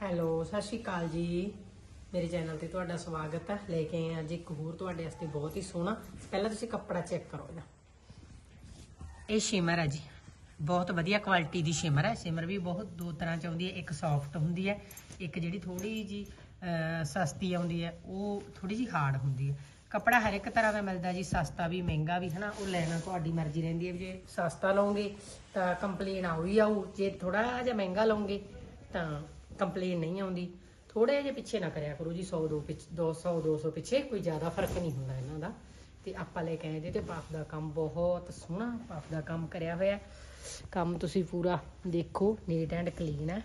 Hello, ਸਤਿ ਸ਼੍ਰੀ ਅਕਾਲ ਜੀ। ਮੇਰੇ ਚੈਨਲ ਤੇ ਤੁਹਾਡਾ ਸਵਾਗਤ ਹੈ। ਲੈ ਕੇ ਆਏ ਅੱਜ ਇੱਕ ਹੋਰ ਤੁਹਾਡੇ ਵਾਸਤੇ ਬਹੁਤ ਹੀ ਸੋਹਣਾ। ਪਹਿਲਾਂ ਤੁਸੀਂ ਕੱਪੜਾ ਚੈੱਕ ਕਰੋ ਇਹਦਾ। ਇਹ ਸ਼ਿਮਰ ਹੈ ਜੀ। ਬਹੁਤ ਵਧੀਆ ਕੁਆਲਿਟੀ ਦੀ ਸ਼ਿਮਰ ਹੈ। ਸ਼ਿਮਰ ਵੀ ਬਹੁਤ ਦੋ ਤਰ੍ਹਾਂ ਚ ਆਉਂਦੀ ਹੈ। ਇੱਕ ਸੌਫਟ ਹੁੰਦੀ ਹੈ, ਇੱਕ ਜਿਹੜੀ ਥੋੜੀ ਜੀ ਸਸਤੀ ਆਉਂਦੀ ਹੈ, ਉਹ ਥੋੜੀ ਜੀ ਹਾਰਡ ਹੁੰਦੀ ਹੈ। ਕੱਪੜਾ ਹਰ ਇੱਕ ਤਰ੍ਹਾਂ ਦਾ ਮਿਲਦਾ ਜੀ। ਸਸਤਾ ਵੀ, ਮਹਿੰਗਾ ਵੀ, ਹਨਾ? ਉਹ ਲੈਣਾ ਤੁਹਾਡੀ ਮਰਜ਼ੀ ਰਹਿੰਦੀ ਹੈ। ਵੀ ਜੇ ਸਸਤਾ ਲਓਗੇ ਤਾਂ ਕੰਪਲੇਨ ਆਉ ਹੀ ਆਉ ਜੇ ਥੋੜਾ ਜਿਹਾ ਮਹਿੰਗਾ ਲਓਗੇ ਤਾਂ ਕੰਪਲੇਨ ਨਹੀਂ ਆਉਂਦੀ। ਥੋੜੇ ਜਿਹੇ ਪਿੱਛੇ ਨਾ ਕਰਿਆ ਕਰੋ ਜੀ 100 ਦੋ ਪਿੱਛੇ 200 200 ਪਿੱਛੇ ਕੋਈ ਜ਼ਿਆਦਾ ਫ਼ਰਕ ਨਹੀਂ ਹੁੰਦਾ ਇਹਨਾਂ ਦਾ। ਤੇ ਆਪਾਂ ਲੈ ਕੇ ਆਏ ਜੇ, ਤੇ ਪਾਪ ਦਾ ਕੰਮ ਬਹੁਤ ਸੋਹਣਾ, ਪਾਪ ਦਾ ਕੰਮ ਕਰਿਆ ਹੋਇਆ। ਕੰਮ ਤੁਸੀਂ ਪੂਰਾ ਦੇਖੋ ਨੀਟ ਐਂਡ ਕਲੀਨ ਹੈ।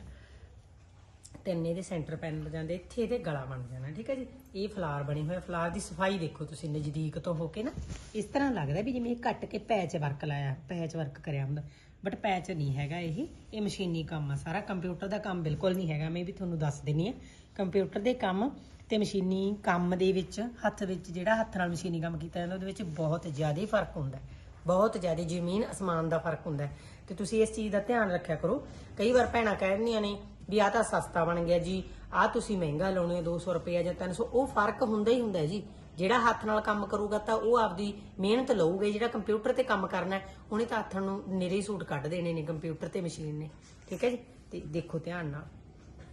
ਤਿੰਨ ਇਹਦੇ ਸੈਂਟਰ ਪੈਨਲ ਜਾਂਦੇ, ਇੱਥੇ ਇਹਦੇ ਗਲਾ ਬਣ ਜਾਣਾ, ਠੀਕ ਹੈ ਜੀ? ਇਹ ਫਲਾਰ ਬਣੀ ਹੋਇਆ ਫਲਾਰ ਦੀ ਸਫ਼ਾਈ ਦੇਖੋ ਤੁਸੀਂ, ਨਜ਼ਦੀਕ ਤੋਂ ਹੋ ਕੇ ਨਾ। ਇਸ ਤਰ੍ਹਾਂ ਲੱਗਦਾ ਵੀ ਜਿਵੇਂ ਇਹ ਕੱਟ ਕੇ ਪੈਚ ਵਰਕ ਲਾਇਆ, ਪੈਚ ਵਰਕ ਕਰਿਆ ਹੁੰਦਾ। ਬਟ ਪੈਚ ਨਹੀਂ ਹੈਗਾ ਇਹ ਇਹ ਮਸ਼ੀਨੀ ਕੰਮ ਆ ਸਾਰਾ। ਕੰਪਿਊਟਰ ਦਾ ਕੰਮ ਬਿਲਕੁਲ ਨਹੀਂ ਹੈਗਾ, ਮੈਂ ਵੀ ਤੁਹਾਨੂੰ ਦੱਸ ਦਿੰਨੀ ਆ ਕੰਪਿਊਟਰ ਦੇ ਕੰਮ ਤੇ ਮਸ਼ੀਨੀ ਕੰਮ ਦੇ ਵਿੱਚ, ਹੱਥ ਵਿੱਚ, ਜਿਹੜਾ ਹੱਥ ਨਾਲ ਮਸ਼ੀਨੀ ਕੰਮ ਕੀਤਾ ਜਾਂਦਾ, ਉਹਦੇ ਵਿੱਚ ਬਹੁਤ ਜ਼ਿਆਦਾ ਫ਼ਰਕ ਹੁੰਦਾ। ਹੈ ਬਹੁਤ ਜ਼ਿਆਦਾ ਜ਼ਮੀਨ ਅਸਮਾਨ ਦਾ ਫ਼ਰਕ ਹੁੰਦਾ ਹੈ। ਤੇ ਤੁਸੀਂ ਇਸ ਚੀਜ਼ ਦਾ ਧਿਆਨ ਰੱਖਿਆ ਕਰੋ। ਕਈ ਵਾਰ ਭੈਣਾਂ ਕਹਿੰਦੀਆਂ ਨੇ ਵੀ ਆ ਤਾਂ ਸਸਤਾ ਬਣ ਗਿਆ ਜੀ ਆ ਤੁਸੀਂ ਮਹਿੰਗਾ ਲਾਉਣੇ 200 ਰੁਪਏ ਜਾਂ 300 ਉਹ ਫ਼ਰਕ ਹੁੰਦਾ ਹੀ ਹੁੰਦਾ ਜੀ। ਜਿਹੜਾ ਹੱਥ ਨਾਲ ਕੰਮ ਕਰੂਗਾ ਤਾਂ ਉਹ ਆਪਦੀ ਮਿਹਨਤ ਲਊਗਾ, ਜਿਹੜਾ ਕੰਪਿਊਟਰ ਤੇ ਕੰਮ ਕਰਨਾ ਉਹਨੇ ਤਾਂ ਹੱਥ ਨੂੰ ਨਿਰੇ ਸੂਟ ਕੱਢ ਦੇਣੇ ਨੇ ਕੰਪਿਊਟਰ ਤੇ ਮਸ਼ੀਨ ਨੇ। ਠੀਕ ਹੈ ਜੀ? ਤੇ ਦੇਖੋ ਧਿਆਨ ਨਾਲ,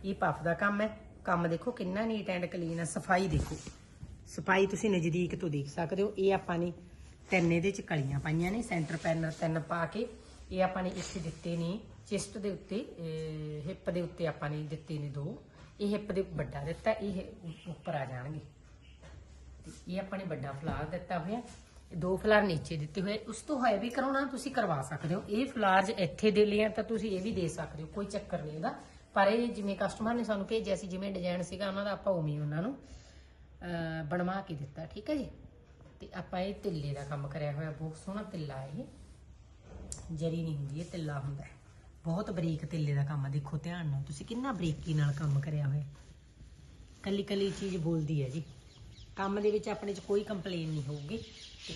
ਇਹ ਪਫ ਦਾ ਕੰਮ ਹੈ। ਕੰਮ ਦੇਖੋ ਕਿੰਨਾ ਨੀਟ ਐਂਡ ਕਲੀਨ ਹੈ। ਸਫ਼ਾਈ ਦੇਖੋ। ਸਫ਼ਾਈ ਤੁਸੀਂ ਨਜ਼ਦੀਕ ਤੋਂ ਦੇਖ ਸਕਦੇ ਹੋ। ਇਹ ਆਪਾਂ ਨੇ ਤਿੰਨ ਇਹਦੇ ਚ ਕਲੀਆਂ ਪਾਈਆਂ ਨੇ ਸੈਂਟਰ ਪੈਨਲ ਤਿੰਨ ਪਾ ਕੇ ਇਹ ਆਪਾਂ ਨੇ ਇੱਥੇ ਦਿੱਤੇ ਨੇ ਚਿਸਟ ਦੇ ਉੱਤੇ ਹਿੱਪ ਦੇ ਉੱਤੇ ਆਪਾਂ ਨੇ ਦਿੱਤੇ ਨੇ ਦੋ ਇਹ ਹਿੱਪ ਦੇ ਵੱਡਾ ਦਿੱਤਾ ਇਹ ਉੱਪਰ ਆ ਜਾਣਗੇ। ਇਹ ਆਪਾਂ ਨੇ ਵੱਡਾ ਫਲਾਰ ਦਿੱਤਾ ਹੋਇਆ ਦੋ ਫਲਾਰ ਨੀਚੇ ਦਿੱਤੇ ਹੋਏ ਉਸ ਤੋਂ ਹੋਏ ਵੀ ਕਰਾਉਣਾ ਤੁਸੀਂ ਕਰਵਾ ਸਕਦੇ ਹੋ। ਇਹ ਫਲਾਰਜ ਇੱਥੇ ਦੇ ਲਿਆ ਤਾਂ ਤੁਸੀਂ ਇਹ ਵੀ ਦੇ ਸਕਦੇ ਹੋ ਕੋਈ ਚੱਕਰ ਨਹੀਂ ਇਹਦਾ ਪਰ ਇਹ ਜਿਵੇਂ ਕਸਟਮਰ ਨੇ ਸਾਨੂੰ ਭੇਜਿਆ ਸੀ ਜਿਵੇਂ ਡਿਜ਼ਾਈਨ ਸੀਗਾ ਉਹਨਾਂ ਦਾ ਆਪਾਂ ਉਵੇਂ ਉਹਨਾਂ ਨੂੰ ਅਹ, ਬਣਵਾ ਕੇ ਦਿੱਤਾ ਠੀਕ ਹੈ ਜੀ? ਤੇ ਆਪਾਂ ਇਹ ਤਿੱਲੇ ਦਾ ਕੰਮ ਕਰਿਆ ਹੋਇਆ, ਬਹੁਤ ਸੋਹਣਾ ਤਿੱਲਾ ਇਹ। ਜਰੀ ਨਹੀਂ ਹੁੰਦੀ, ਇਹ ਤਿੱਲਾ ਹੁੰਦਾ ਹੈ। ਬਹੁਤ ਬਰੀਕ ਤਿੱਲੇ ਦਾ ਕੰਮ ਆ, ਦੇਖੋ ਧਿਆਨ ਨਾਲ, ਤੁਸੀਂ ਕਿੰਨਾ ਬਰੀਕੀ ਨਾਲ ਕੰਮ ਕਰਿਆ ਹੋਇਆ। ਕੱਲੀ ਕੱਲੀ ਚੀਜ਼ ਬੋਲਦੀ ਹੈ ਜੀ। ਕੰਮ ਦੇ ਵਿੱਚ ਆਪਣੇ 'ਚ ਕੋਈ ਕੰਪਲੇਨ ਨਹੀਂ ਹੋਊਗੀ। ਤੇ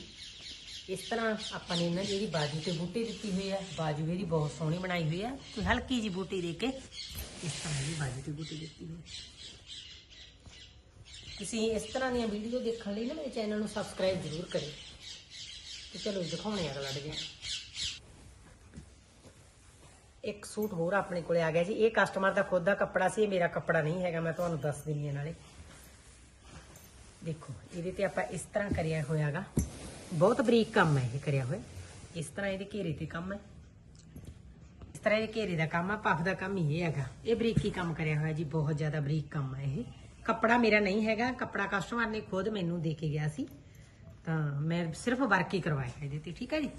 ਇਸ ਤਰ੍ਹਾਂ ਆਪਾਂ ਨੇ ਨਾ ਜਿਹੜੀ ਬਾਜੂ ਤੇ ਬੂਟੇ ਦਿੱਤੀ ਹੋਈ ਹੈ ਬਾਜੂ ਇਹਦੀ ਬਹੁਤ ਸੋਹਣੀ ਬਣਾਈ ਹੋਈ ਹੈ ਕੋਈ ਹਲਕੀ ਜੀ ਬੂਟੀ ਦੇ ਕੇ ਇਸ ਤਰ੍ਹਾਂ ਦੀ ਬਾਜੂ ਤੇ ਬੂਟੀ ਦਿੱਤੀ ਹੋਈ। ਹੈ ਤੁਸੀਂ ਇਸ ਤਰ੍ਹਾਂ ਦੀਆਂ ਵੀਡੀਓ ਦੇਖਣ ਲਈ ਨਾ ਮੇਰੇ ਚੈਨਲ ਨੂੰ ਸਬਸਕ੍ਰਾਈਬ ਜ਼ਰੂਰ ਕਰਿਓ। ਤੇ ਚਲੋ ਦਿਖਾਉਣੇ ਅਗਲਾ ਡਿਜ਼ਾਈਨ ਇੱਕ ਸੂਟ ਹੋਰ ਆਪਣੇ ਕੋਲੇ ਆ ਗਿਆ ਜੀ। ਇਹ ਕਸਟਮਰ ਦਾ ਖੁਦ ਦਾ ਕੱਪੜਾ ਸੀ, ਇਹ ਮੇਰਾ ਕੱਪੜਾ ਨਹੀਂ ਹੈਗਾ, ਮੈਂ ਤੁਹਾਨੂੰ ਦੱਸ ਦਿੰਨੀ ਆ ਨਾਲੇ। ਦੇਖੋ, ਇਹਦੇ ਤੇ ਆਪਾਂ ਇਸ ਤਰ੍ਹਾਂ ਕਰਿਆ ਹੋਇਆਗਾ। ਬਹੁਤ ਬਰੀਕ ਕੰਮ ਹੈ ਇਹ ਕਰਿਆ ਹੋਇਆ। ਇਸ ਤਰ੍ਹਾਂ ਇਹਦੇ ਘੇਰੇ ਤੇ ਕੰਮ ਹੈ। ਇਸ ਤਰ੍ਹਾਂ ਇਹਦੇ ਘੇਰੇ ਦਾ ਕੰਮ ਹੈ ਪਫ ਦਾ ਕੰਮ ਹੀ ਇਹ ਹੈਗਾ। ਇਹ ਬਰੀਕੀ ਕੰਮ ਕਰਿਆ ਹੋਇਆ ਜੀ, ਬਹੁਤ ਜ਼ਿਆਦਾ ਬਰੀਕ ਕੰਮ ਹੈ ਇਹ। ਕੱਪੜਾ ਮੇਰਾ ਨਹੀਂ ਹੈਗਾ, ਕੱਪੜਾ ਕਸਟਮਰ ਨੇ ਖੁਦ ਮੈਨੂੰ ਦੇ ਕੇ ਗਿਆ ਸੀ। ਤਾਂ ਮੈਂ ਸਿਰਫ ਵਰਕ ਹੀ ਕਰਵਾਇਆ ਇਹਦੇ ਤੇ, ਠੀਕ ਹੈ ਜੀ?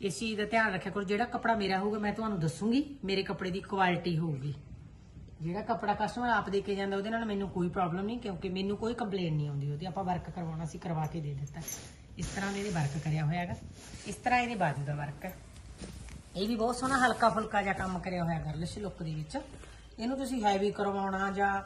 ਇਸ ਚੀਜ਼ ਦਾ ਧਿਆਨ ਰੱਖਿਆ ਕਰੋ, ਜਿਹੜਾ ਕੱਪੜਾ ਮੇਰਾ ਹੋਊਗਾ, ਮੈਂ ਤੁਹਾਨੂੰ ਦੱਸੂਗੀ, ਮੇਰੇ ਕੱਪੜੇ ਦੀ ਕੁਆਲਿਟੀ ਹੋਊਗੀ। ਜਿਹੜਾ ਕੱਪੜਾ ਕਸਟਮਰ ਆਪ ਦੇ ਕੇ ਜਾਂਦਾ, ਉਹਦੇ ਨਾਲ ਮੈਨੂੰ ਕੋਈ ਪ੍ਰੋਬਲਮ ਨਹੀਂ, ਕਿਉਂਕਿ ਮੈਨੂੰ ਕੋਈ ਕੰਪਲੇਨ ਨਹੀਂ ਆਉਂਦੀ ਉਹਦੀ, ਆਪਾਂ ਵਰਕ ਕਰਵਾਉਣਾ ਸੀ, ਕਰਵਾ ਕੇ ਦੇ ਦਿੱਤਾ। ਇਸ ਤਰ੍ਹਾਂ ਦੇ ਇਹਦੇ ਵਰਕ ਕਰਿਆ ਹੋਇਆ ਹੈਗਾ। ਇਸ ਤਰ੍ਹਾਂ ਇਹਦੇ ਬਾਜੂ ਦਾ ਵਰਕ ਹੈ। ਇਹ ਵੀ ਬਹੁਤ ਸੋਹਣਾ ਹਲਕਾ ਫੁਲਕਾ ਜਿਹਾ ਕੰਮ ਕਰਿਆ ਹੋਇਆ ਗਰਲਿਸ਼ ਲੁੱਕ ਦੇ ਵਿੱਚ। ਇਹਨੂੰ ਤੁਸੀਂ ਹੈਵੀ ਕਰਵਾਉਣਾ ਜਾਂ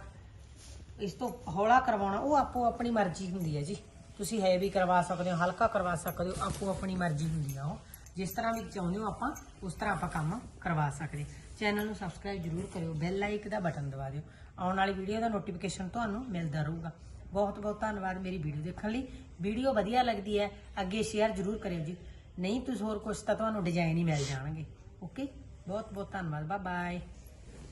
ਇਸ ਤੋਂ ਹੌਲਾ ਕਰਵਾਉਣਾ, ਉਹ ਆਪੋ ਆਪਣੀ ਮਰਜ਼ੀ ਹੁੰਦੀ ਹੈ ਜੀ। ਤੁਸੀਂ ਹੈਵੀ ਕਰਵਾ ਸਕਦੇ ਹੋ, ਹਲਕਾ ਕਰਵਾ ਸਕਦੇ ਹੋ, ਆਪੋ ਆਪਣੀ ਮਰਜ਼ੀ ਹੁੰਦੀ ਆ ਉਹ। ਜਿਸ ਤਰ੍ਹਾਂ ਵੀ ਚਾਹੁੰਦੇ ਹੋ ਆਪਾਂ, ਉਸ ਤਰ੍ਹਾਂ ਆਪਾਂ ਕੰਮ ਕਰਵਾ ਸਕਦੇ। ਚੈਨਲ ਨੂੰ ਸਬਸਕ੍ਰਾਈਬ ਜਰੂਰ ਕਰਿਓ ਬੈਲ ਲਾਈਕ ਦਾ ਬਟਨ ਦਬਾ ਦਿਓ। ਆਉਣ ਵਾਲੀ ਵੀਡੀਓ ਦਾ ਨੋਟੀਫਿਕੇਸ਼ਨ ਤੁਹਾਨੂੰ ਮਿਲਦਾ ਰਹੂਗਾ। ਬਹੁਤ ਬਹੁਤ ਧੰਨਵਾਦ ਮੇਰੀ ਵੀਡੀਓ ਦੇਖਣ ਲਈ। ਵੀਡੀਓ ਵਧੀਆ ਲੱਗਦੀ ਹੈ, ਅੱਗੇ ਸ਼ੇਅਰ ਜਰੂਰ ਕਰਿਓ ਜੀ। ਨਹੀਂ ਤੁਸੀਂ ਹੋਰ ਕੁਝ ਤਾਂ ਤੁਹਾਨੂੰ ਡਿਜ਼ਾਈਨ ਹੀ ਮਿਲ ਜਾਣਗੇ। ਓਕੇ ਬਹੁਤ ਬਹੁਤ ਧੰਨਵਾਦ ਬਾਏ ਬਾਏ